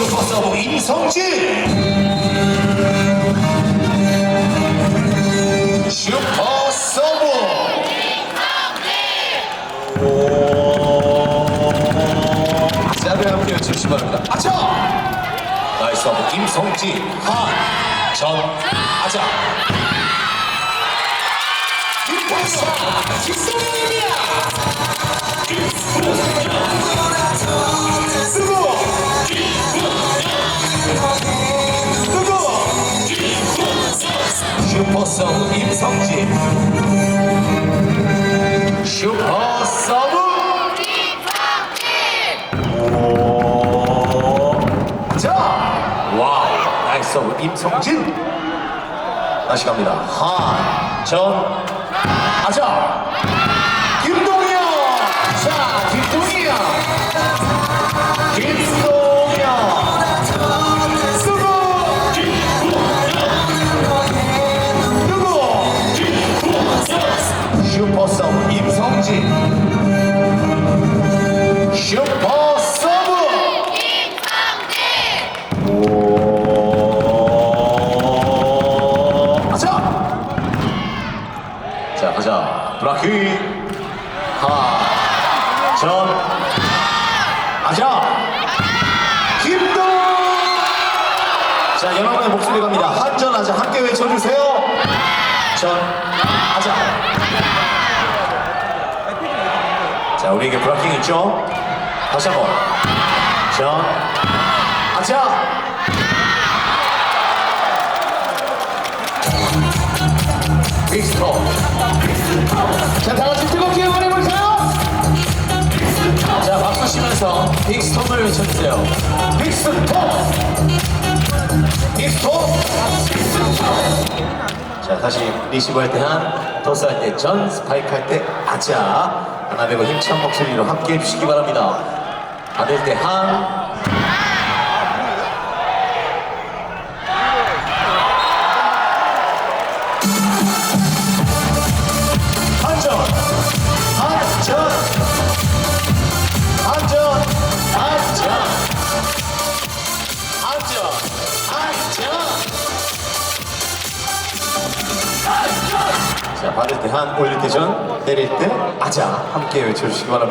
슈퍼서브 임성진 슈퍼서브 자를 함께 외쳐주시기 바랍니다 아차 나이스 서브 임성진 한전 김성현입니다 쓰고 쓰고 슈퍼서브 임성진. 슈퍼서브 자, 와우, 나이스 임성진. 다시 갑니다. 한, 전, 아자. 김동현. 자, 김동현. 김동현. 쓰고. 누구? 슈퍼 서브 임성진. 슈퍼 브라키. 하. 전. 아자. 김동. 자, 여러분의 목소리 갑니다. 한전 아자 함께 외쳐주세요. 전. 아자. 자, 우리에게 브라킹 있죠? 다시 한 번. 전. 아자. 빅스톱. 자, 다 같이 뜨겁게 응원해볼까요? 자, 박수 치면서 빅스톱을 외쳐주세요. 빅스톱! 빅스톱! 자, 다시 리시브 할 때 한, 토스 할 때 전, 스파이크 할 때 아자. 하나 되고 힘찬 목소리로 함께 해주시기 바랍니다. 받을 때 한, 자 받을 때 한 올릴 때전 때릴 때 아자 함께 외쳐주시기 바랍니다